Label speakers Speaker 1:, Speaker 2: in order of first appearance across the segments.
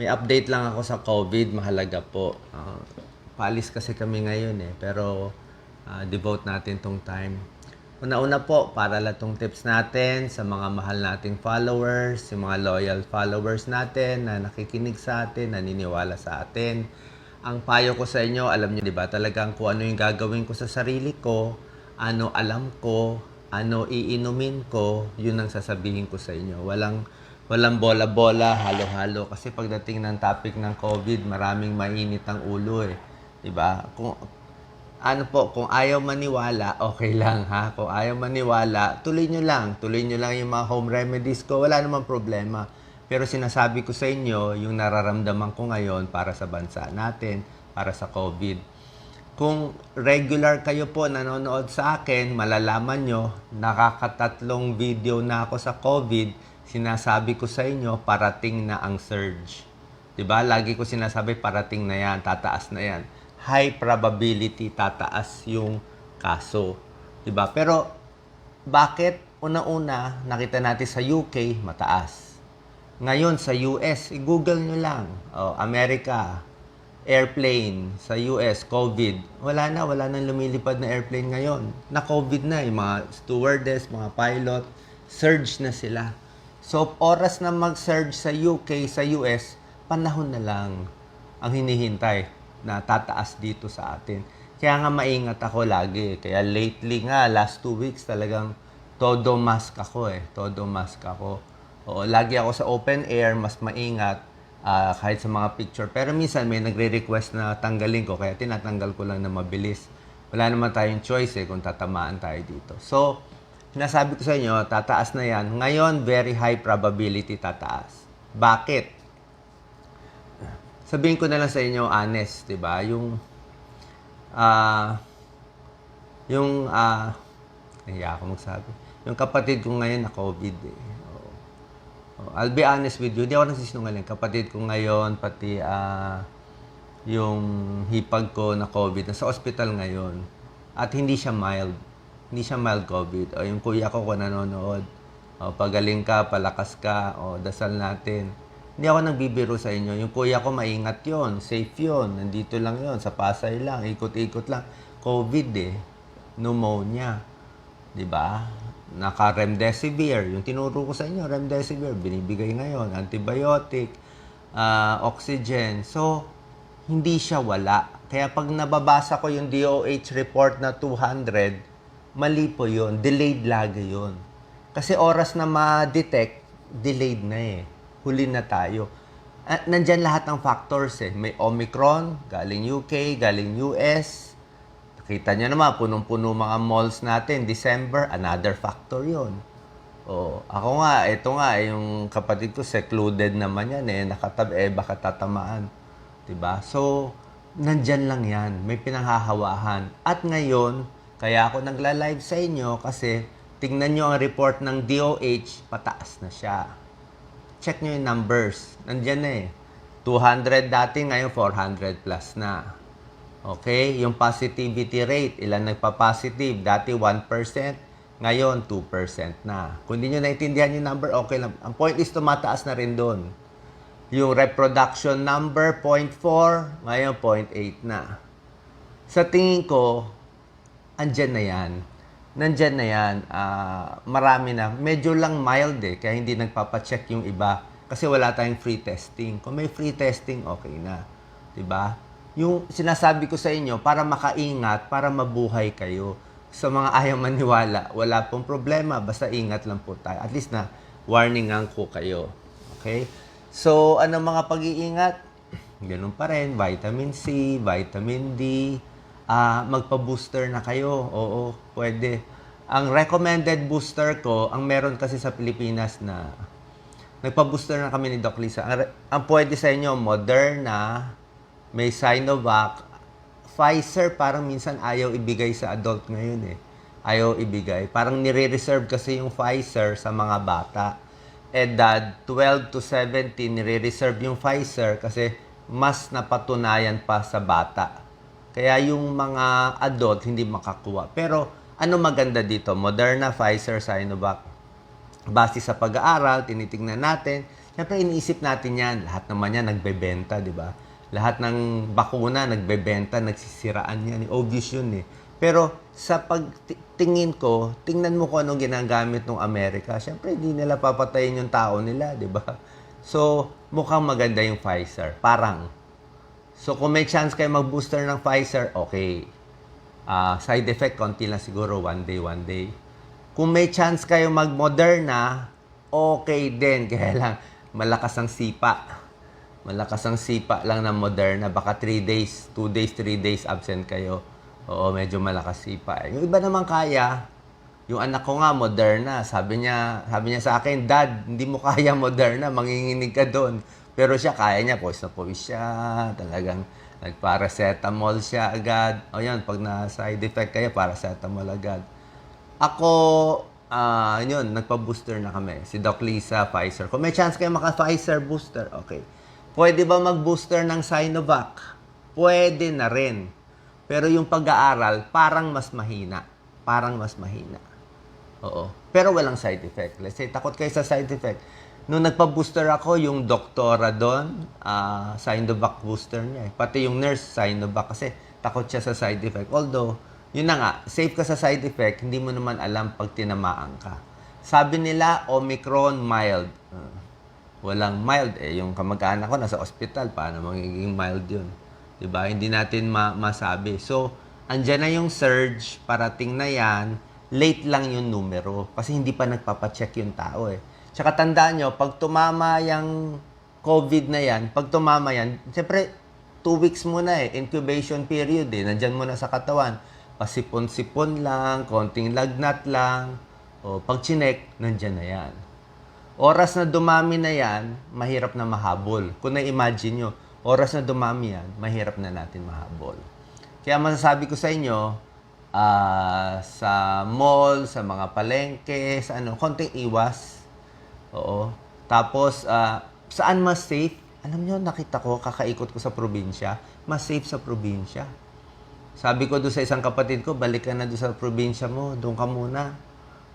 Speaker 1: May update lang ako sa COVID, mahalaga po. Ah, paalis kasi kami ngayon eh, pero ah, devote natin tong time. Una-una po, para lang tong tips natin sa mga mahal nating followers, yung mga loyal followers natin na nakikinig sa atin, naniniwala sa atin. Ang payo ko sa inyo, alam niyo 'di ba, talagang kung ano yung gagawin ko sa sarili ko, ano alam ko, ano iinumin ko, yun ang sasabihin ko sa inyo. Walang walang bola-bola, halo-halo kasi pagdating ng topic ng COVID, maraming mainit ang ulo eh. ba? Kung ano po, kung ayaw maniwala, okay lang ha. Kung ayaw maniwala, tuloy nyo lang. Tuloy nyo lang yung mga home remedies ko. Wala namang problema. Pero sinasabi ko sa inyo, yung nararamdaman ko ngayon para sa bansa natin, para sa COVID. Kung regular kayo po nanonood sa akin, malalaman nyo, nakakatatlong video na ako sa COVID, sinasabi ko sa inyo, parating na ang surge. 'Di ba? Lagi ko sinasabi, parating na yan, tataas na yan. High probability tataas yung kaso. 'Di ba? Pero, bakit una-una, nakita natin sa UK, mataas. Ngayon, sa US, i-google nyo lang. Oh, America, airplane sa US, COVID. Wala na, wala nang lumilipad na airplane ngayon. Na COVID na, yung mga stewardess, mga pilot, surge na sila. So, oras na mag-surge sa UK, sa US, panahon na lang ang hinihintay na tataas dito sa atin. Kaya nga maingat ako lagi. Kaya lately nga, last two weeks talagang todo mask ako eh. Todo mask ako. Oo, lagi ako sa open air, mas maingat ah, kahit sa mga picture. Pero minsan may nagre-request na tanggalin ko, kaya tinatanggal ko lang na mabilis. Wala naman tayong choice eh kung tatamaan tayo dito. So, sinasabi ko sa inyo, tataas na yan. Ngayon, very high probability tataas. Bakit? Sabihin ko na lang sa inyo, honest, di ba? Yung, ah, yung, ah, nahiya ako magsabi. Yung kapatid ko ngayon na COVID eh. Oo. Oh, I'll be honest with you, di ako nagsisinungaling. Kapatid ko ngayon, pati ah, yung hipag ko na COVID, nasa ospital ngayon. At hindi siya mild. Hindi siya mild COVID. O yung kuya ko kung nanonood, o, pagaling ka, palakas ka, o dasal natin. Hindi ako nagbibiro sa inyo. Yung kuya ko maingat yon, safe yon, nandito lang yon, sa Pasay lang, ikot-ikot lang. COVID eh, pneumonia. 'di ba? Naka remdesivir, yung tinuro ko sa inyo, remdesivir binibigay ngayon, antibiotic, ah, oxygen. So hindi siya wala. Kaya pag nababasa ko yung DOH report na 200, mali po yun. Delayed lagi yun. Kasi oras na ma-detect, delayed na eh. Huli na tayo. Ah, nandyan lahat ng factors eh. May Omicron, galing UK, galing US, Kita nyo naman, punong-puno mga malls natin. December, another factor yon. Oh, ako nga, ito nga, yung kapatid ko, secluded naman yan eh. Nakatab, eh, baka tatamaan. ba So, nandyan lang yan. May pinanghahawahan. At ngayon, kaya ako nagla-live sa inyo kasi tingnan nyo ang report ng DOH, pataas na siya. Check nyo yung numbers. Nandyan na eh. 200 dati, ngayon 400 plus na. Okay, yung positivity rate, ilan nagpa-positive? Dati 1%, ngayon 2% na. Kung hindi nyo naintindihan yung number, okay lang. Ang point is tumataas na rin doon. Yung reproduction number, 0.4, ngayon 0.8 na. Sa tingin ko, andyan na yan. Nandyan na yan. Ah, marami na. Medyo lang mild eh, kaya hindi nagpapacheck yung iba. Kasi wala tayong free testing. Kung may free testing, okay na. ba? Yung sinasabi ko sa inyo, para makaingat, para mabuhay kayo. Sa mga ayaw maniwala, wala pong problema. Basta ingat lang po tayo. At least na warningan ko kayo. Okay? So, ano mga pag-iingat? Ganun pa rin. Vitamin C, vitamin D. Ah, magpa-booster na kayo. Oo, pwede. Ang recommended booster ko, ang meron kasi sa Pilipinas na nagpa-booster na kami ni Doc Lisa. Ang, ang pwede sa inyo, Moderna, may Sinovac, Pfizer parang minsan ayaw ibigay sa adult ngayon eh. Ayaw ibigay. Parang nire-reserve kasi yung Pfizer sa mga bata. Edad 12 to 17, nire-reserve yung Pfizer kasi mas napatunayan pa sa bata. Kaya yung mga adult hindi makakuha. Pero ano maganda dito? Moderna, Pfizer, Sinovac. Base sa pag-aaral, tinitingnan natin, Siyempre, iniisip natin yan. Lahat naman yan nagbebenta, di ba? Lahat ng bakuna nagbebenta, nagsisiraan yan. Obvious yun eh. Pero sa pagtingin ko, tingnan mo kung anong ginagamit ng Amerika. Siyempre, hindi nila papatayin yung tao nila, di ba? So, mukhang maganda yung Pfizer. Parang. So, kung may chance kayo mag-booster ng Pfizer, okay. Ah, side effect, konti lang siguro, one day, one day. Kung may chance kayo mag-Moderna, okay din. Kaya lang, malakas ang sipa. Malakas ang sipa lang ng Moderna. Baka 3 days, 2 days, 3 days absent kayo. Oo, medyo malakas sipa. Yung iba naman kaya, yung anak ko nga, Moderna. Sabi niya, sabi niya sa akin, Dad, hindi mo kaya Moderna, manginginig ka doon. Pero siya, kaya niya, pawis na pawis siya. Talagang nagparacetamol siya agad. O yan, pag na-side effect kayo, paracetamol agad. Ako, ah yun, nagpa-booster na kami. Si Doc Lisa, Pfizer. Kung may chance kayo maka-Pfizer booster, okay. Pwede ba mag-booster ng Sinovac? Pwede na rin. Pero yung pag-aaral, parang mas mahina. Parang mas mahina. Oo. Pero walang side effect. Let's say, takot kayo sa side effect. Nung nagpa-booster ako, yung doktora doon, ah Sinovac booster niya. eh. Pati yung nurse, Sinovac. Kasi takot siya sa side effect. Although, yun na nga, safe ka sa side effect, hindi mo naman alam pag tinamaan ka. Sabi nila, Omicron mild. Ah, walang mild eh. Yung kamag-anak ko nasa ospital, paano magiging mild yun? 'Di ba? Hindi natin ma- masabi. So, andyan na yung surge, parating na yan, late lang yung numero. Kasi hindi pa nagpapacheck yung tao eh. Tsaka tandaan nyo, pag tumama yung COVID na yan, pag tumama yan, siyempre, two weeks muna eh, incubation period eh, nandyan muna sa katawan. Pasipon-sipon lang, konting lagnat lang, o pag chinek, nandyan na yan. Oras na dumami na yan, mahirap na mahabol. Kung na-imagine nyo, oras na dumami yan, mahirap na natin mahabol. Kaya masasabi ko sa inyo, ah, sa mall, sa mga palengke, sa ano, konting iwas. Oo. Tapos, ah, saan mas safe? Alam nyo, nakita ko, kakaikot ko sa probinsya, mas safe sa probinsya. Sabi ko doon sa isang kapatid ko, balik ka na doon sa probinsya mo, doon ka muna.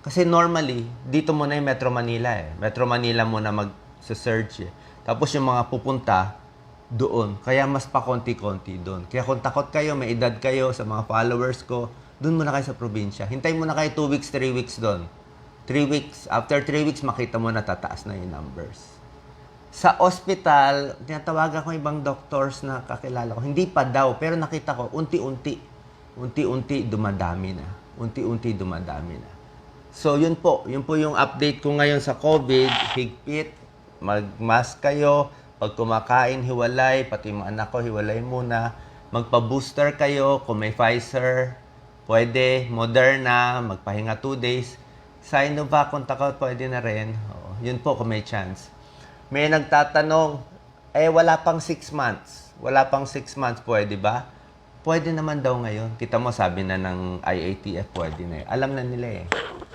Speaker 1: Kasi normally, dito muna yung Metro Manila eh. Metro Manila muna mag-search eh. Tapos yung mga pupunta, doon. Kaya mas pa konti-konti doon. Kaya kung takot kayo, may edad kayo sa mga followers ko, doon muna kayo sa probinsya. Hintay muna kayo 2 weeks, 3 weeks doon. 3 weeks. After 3 weeks, makita mo na tataas na yung numbers. Sa ospital, tinatawagan ko ibang doctors na kakilala ko. Hindi pa daw, pero nakita ko, unti-unti. Unti-unti dumadami na. Unti-unti dumadami na. So, yun po. Yun po yung update ko ngayon sa COVID. Higpit. Mag-mask kayo. Pag kumakain, hiwalay. Pati mga anak ko, hiwalay muna. Magpa-booster kayo. Kung may Pfizer, pwede. Moderna, magpahinga 2 days. Sinovac, kung takot, pwede na rin. Oo, yun po kung may chance. May nagtatanong, eh wala pang 6 months. Wala pang 6 months, pwede ba? Pwede naman daw ngayon. Kita mo, sabi na ng IATF, pwede na yun. Alam na nila eh.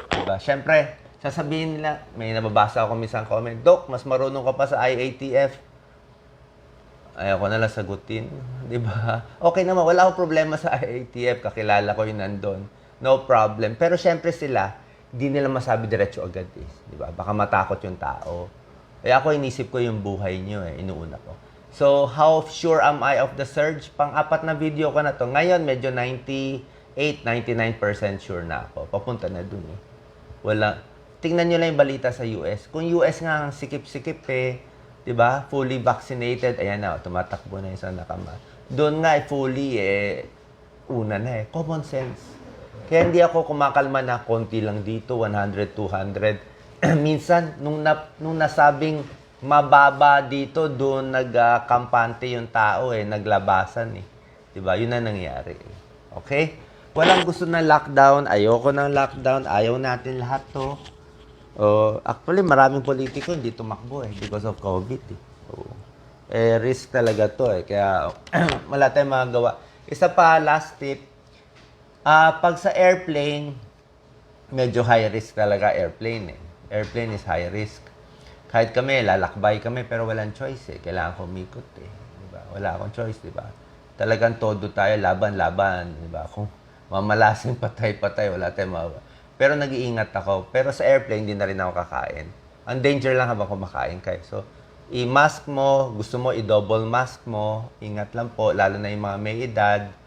Speaker 1: Diba? Siyempre, sasabihin nila, may nababasa ako minsan comment, Dok, mas marunong ka pa sa IATF. Ayaw ko na lang sagutin. Di ba? Okay naman, wala akong problema sa IATF. Kakilala ko yun nandun. No problem. Pero syempre sila, hindi nila masabi diretso agad eh. Di ba? Baka matakot yung tao. Kaya ako inisip ko yung buhay nyo eh. Inuuna ko. So, how sure am I of the surge? Pang-apat na video ko na to. Ngayon, medyo 98-99% sure na ako. Papunta na dun eh. Wala. Tingnan nyo lang yung balita sa US. Kung US nga ang sikip-sikip eh, 'di ba? Fully vaccinated, ayan na, tumatakbo na yung sa nakama. Doon nga eh, fully eh una na eh. Common sense. Kaya hindi ako kumakalma na konti lang dito, 100, 200. Minsan nung na, nung nasabing mababa dito, doon nagkampante yung tao eh, naglabasan eh. 'Di ba? Yun na nangyari. eh. Okay? Walang gusto ng lockdown, ayoko ng lockdown, ayaw natin lahat 'to. Oh, actually, maraming politiko hindi tumakbo eh because of COVID eh. Oo. Eh, risk talaga to eh. Kaya wala tayong magagawa. Isa pa, last tip. Ah, pag sa airplane, medyo high risk talaga airplane eh. Airplane is high risk. Kahit kami, lalakbay kami, pero walang choice eh. Kailangan kumikot eh. Diba? Wala akong choice, di ba? Talagang todo tayo, laban-laban, di ba? Kung mamalasing patay-patay, wala tayong magawa. Pero nag-iingat ako. Pero sa airplane, hindi na rin ako kakain. Ang danger lang habang kumakain kayo. So, i-mask mo, gusto mo i-double mask mo, ingat lang po, lalo na yung mga may edad.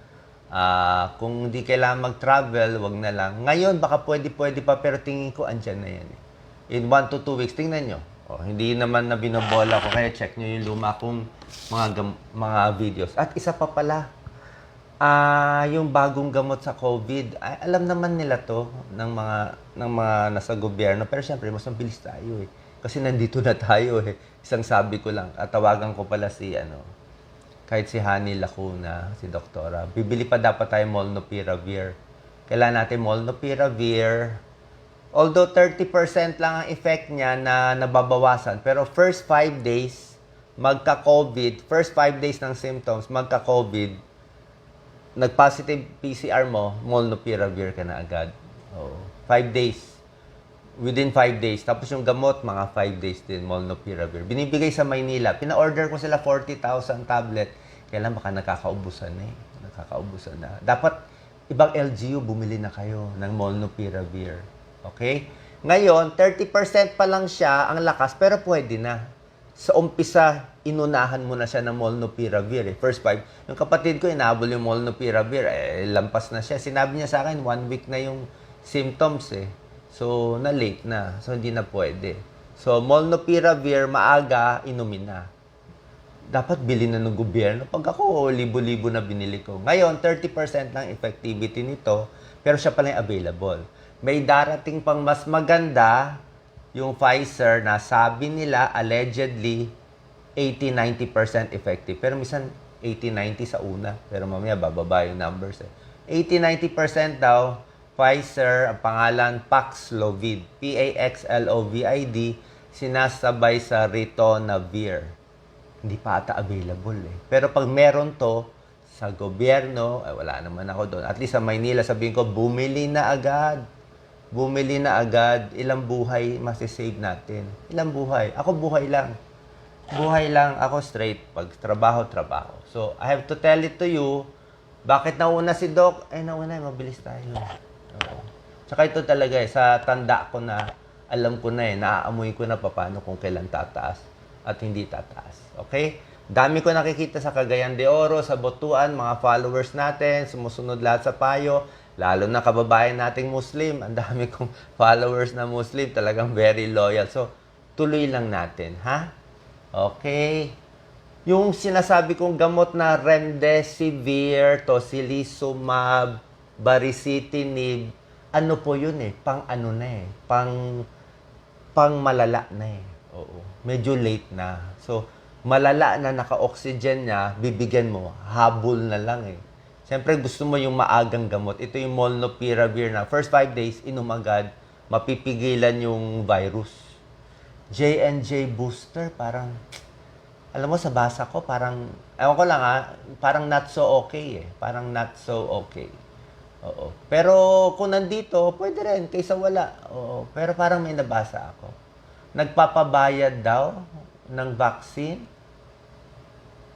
Speaker 1: Ah, kung hindi kailangan mag-travel, wag na lang. Ngayon, baka pwede-pwede pa, pero tingin ko andyan na yan. Eh. In 1 to 2 weeks, tingnan nyo. Oh, hindi naman na binobola ko, kaya check nyo yung luma kong mga, mga videos. At isa pa pala, Ah, yung bagong gamot sa COVID, ay, alam naman nila 'to ng mga ng mga nasa gobyerno, pero syempre mas mabilis tayo eh. Kasi nandito na tayo eh. Isang sabi ko lang, at tawagan ko pala si ano, kahit si Hani Lacuna, si doktora. Bibili pa dapat tayo Molnupiravir. Kailangan natin Molnupiravir. Although 30% lang ang effect niya na nababawasan, pero first 5 days magka-COVID, first 5 days ng symptoms, magka-COVID, nag-positive PCR mo, molnupiravir ka na agad. Oo. Five days. Within five days. Tapos yung gamot, mga five days din, molnupiravir. Binibigay sa Maynila. Pina-order ko sila 40,000 tablet. Kailan baka nakakaubusan na eh. Nakakaubusan na. Dapat, ibang LGU, bumili na kayo ng molnupiravir. Okay? Ngayon, 30% pa lang siya ang lakas, pero pwede na sa umpisa, inunahan mo na siya ng molnupiravir. Eh. First five, yung kapatid ko, inabol yung molnupiravir, eh, lampas na siya. Sinabi niya sa akin, one week na yung symptoms eh. So, na-late na. So, hindi na pwede. So, molnupiravir, maaga, inumin na. Dapat bilhin na ng gobyerno. Pag ako, libo-libo na binili ko. Ngayon, 30% lang effectivity nito, pero siya pala yung available. May darating pang mas maganda, yung Pfizer na sabi nila allegedly 80-90% effective. Pero minsan 80-90 sa una. Pero mamaya bababa yung numbers eh. 80-90% daw Pfizer, ang pangalan Paxlovid. P-A-X-L-O-V-I-D. Sinasabay sa Ritonavir. Hindi pa ata available eh. Pero pag meron to, sa gobyerno, ay wala naman ako doon. At least sa Maynila, sabihin ko, bumili na agad bumili na agad, ilang buhay masisave natin. Ilang buhay? Ako buhay lang. Buhay lang ako straight pag trabaho, trabaho. So, I have to tell it to you, bakit nauna si Doc? Eh, nauna, mabilis tayo. Tsaka ito talaga eh, sa tanda ko na, alam ko na eh, naaamoy ko na paano kung kailan tataas at hindi tataas. Okay? Dami ko nakikita sa Cagayan de Oro, sa Botuan, mga followers natin, sumusunod lahat sa payo. Lalo na kababayan nating Muslim. Ang dami kong followers na Muslim. Talagang very loyal. So, tuloy lang natin, ha? Okay. Yung sinasabi kong gamot na remdesivir, tocilizumab, baricitinib, ano po yun eh? Pang ano na eh? Pang, pang malala na eh. Oo. Medyo late na. So, malala na naka-oxygen niya, bibigyan mo, habol na lang eh. Siyempre, gusto mo yung maagang gamot. Ito yung molnupiravir na first 5 days, inom agad, mapipigilan yung virus. J&J booster, parang, alam mo, sa basa ko, parang, ewan ko lang ha, parang not so okay eh. Parang not so okay. Oo. Pero kung nandito, pwede rin, kaysa wala. Oo. Pero parang may nabasa ako. Nagpapabayad daw ng vaccine.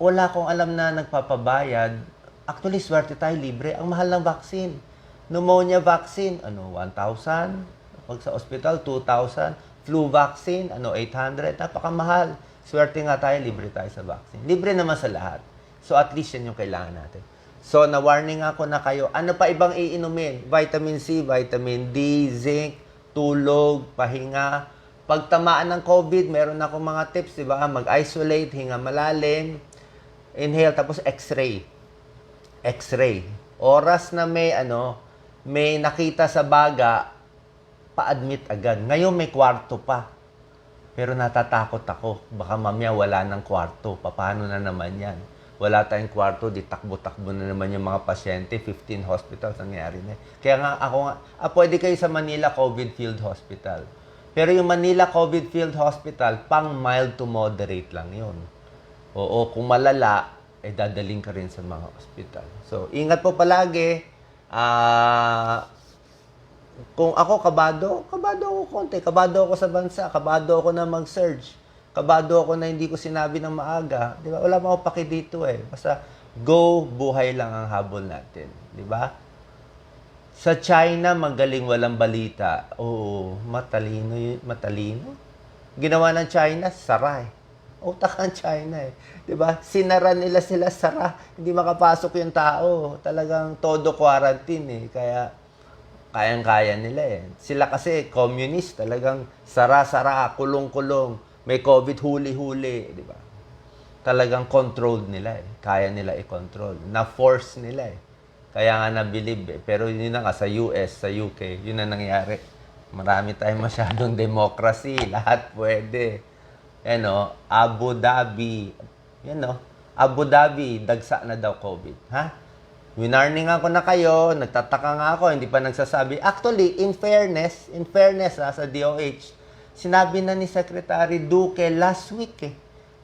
Speaker 1: Wala akong alam na nagpapabayad Actually, swerte tayo, libre. Ang mahal ng vaccine. Pneumonia vaccine, ano, 1,000. Pag sa hospital, 2,000. Flu vaccine, ano, 800. Napakamahal. Swerte nga tayo, libre tayo sa vaccine. Libre naman sa lahat. So, at least yan yung kailangan natin. So, na-warning ako na kayo. Ano pa ibang iinumin? Vitamin C, vitamin D, zinc, tulog, pahinga. Pag tamaan ng COVID, meron ako mga tips, di ba? Mag-isolate, hinga malalim, inhale, tapos x-ray x-ray. Oras na may ano, may nakita sa baga, pa-admit agad. Ngayon may kwarto pa. Pero natatakot ako. Baka mamaya wala ng kwarto. Paano na naman yan? Wala tayong kwarto, di takbo-takbo na naman yung mga pasyente. 15 hospitals nangyari na. Kaya nga ako nga, ah, pwede kayo sa Manila COVID Field Hospital. Pero yung Manila COVID Field Hospital, pang mild to moderate lang yun. Oo, kung malala, eh dadaling ka rin sa mga ospital. So, ingat po palagi. Ah, kung ako kabado, kabado ako konti, kabado ako sa bansa, kabado ako na mag-surge, kabado ako na hindi ko sinabi ng maaga, 'di ba? Wala pa ako paki dito eh. Basta go, buhay lang ang habol natin, 'di ba? Sa China, magaling walang balita. Oo, matalino, yun- matalino. Ginawa ng China, sara eh. Utak ang China eh. 'Di ba? Sinara nila sila sara. Hindi makapasok yung tao. Talagang todo quarantine eh. Kaya kayang-kaya nila eh. Sila kasi communist, talagang sara-sara, kulong-kulong, may COVID huli-huli, di ba? Talagang controlled nila eh. Kaya nila i-control. Na-force nila eh. Kaya nga na-believe eh. Pero yun na nga sa US, sa UK, yun na nangyari. Marami tayong masyadong democracy. Lahat pwede. Yan o, Abu Dhabi. Yan o, Abu Dhabi, dagsa na daw COVID. Ha? Winarning ako na kayo, nagtataka nga ako, hindi pa nagsasabi. Actually, in fairness, in fairness ha, sa DOH, sinabi na ni Secretary Duque last week eh.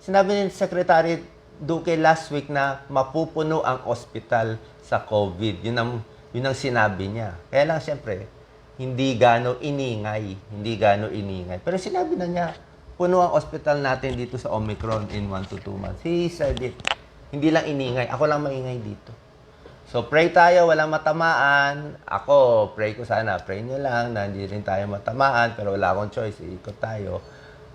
Speaker 1: Sinabi ni Secretary Duque last week na mapupuno ang ospital sa COVID. Yun ang, yun ang sinabi niya. Kaya lang, siyempre, hindi gano iningay. Hindi gano iningay. Pero sinabi na niya, puno ang ospital natin dito sa Omicron in 1 to 2 months. He said it. Hindi lang iningay. Ako lang maingay dito. So, pray tayo, walang matamaan. Ako, pray ko sana, pray nyo lang na hindi rin tayo matamaan, pero wala akong choice, iikot tayo.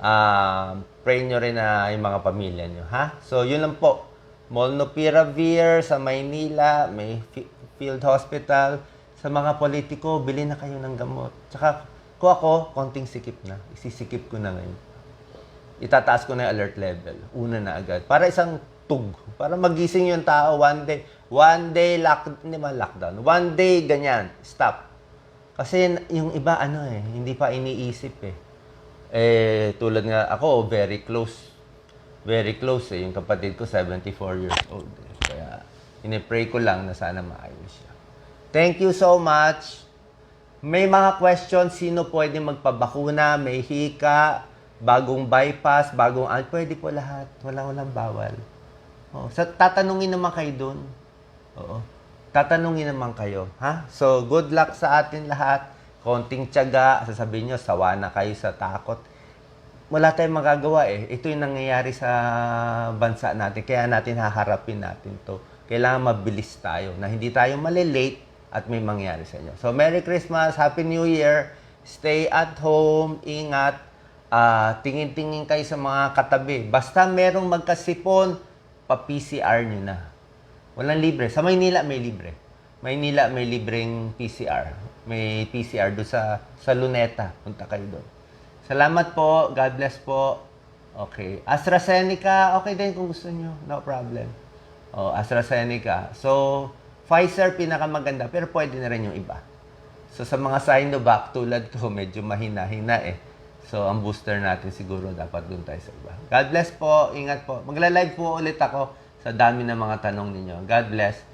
Speaker 1: Um, pray nyo rin na yung mga pamilya nyo, ha? So, yun lang po. Molnupiravir sa Maynila, may fi- field hospital. Sa mga politiko, bili na kayo ng gamot. Tsaka, kung ako, konting sikip na. Isisikip ko na ngayon itataas ko na yung alert level. Una na agad. Para isang tug. Para magising yung tao one day. One day lock, hindi man lockdown. One day ganyan. Stop. Kasi yung iba ano eh, hindi pa iniisip eh. Eh, tulad nga ako, very close. Very close eh. Yung kapatid ko, 74 years old. Eh. Kaya, inipray ko lang na sana maayos siya. Thank you so much. May mga questions, sino pwede magpabakuna, may hika, bagong bypass, bagong pwede po lahat. Walang walang bawal. Oo. Sa, tatanungin naman kayo dun. Oo. Tatanungin naman kayo. Ha? So, good luck sa atin lahat. Konting tiyaga, sasabihin nyo, sawa na kayo sa takot. Wala tayong magagawa eh. Ito yung nangyayari sa bansa natin. Kaya natin haharapin natin to. Kailangan mabilis tayo na hindi tayo malilate at may mangyari sa inyo. So, Merry Christmas, Happy New Year. Stay at home, ingat. Ah, tingin-tingin kayo sa mga katabi. Basta merong magkasipon, pa-PCR nyo na. Walang libre. Sa Maynila, may libre. Maynila, may libreng PCR. May PCR doon sa, sa Luneta. Punta kayo doon. Salamat po. God bless po. Okay. AstraZeneca, okay din kung gusto nyo. No problem. Oh, AstraZeneca. So, Pfizer pinakamaganda, pero pwede na rin yung iba. So, sa mga Sinovac, tulad ko, medyo mahina-hina eh. So, ang booster natin siguro dapat doon tayo sa iba. God bless po. Ingat po. Magla-live po ulit ako sa dami ng mga tanong ninyo. God bless.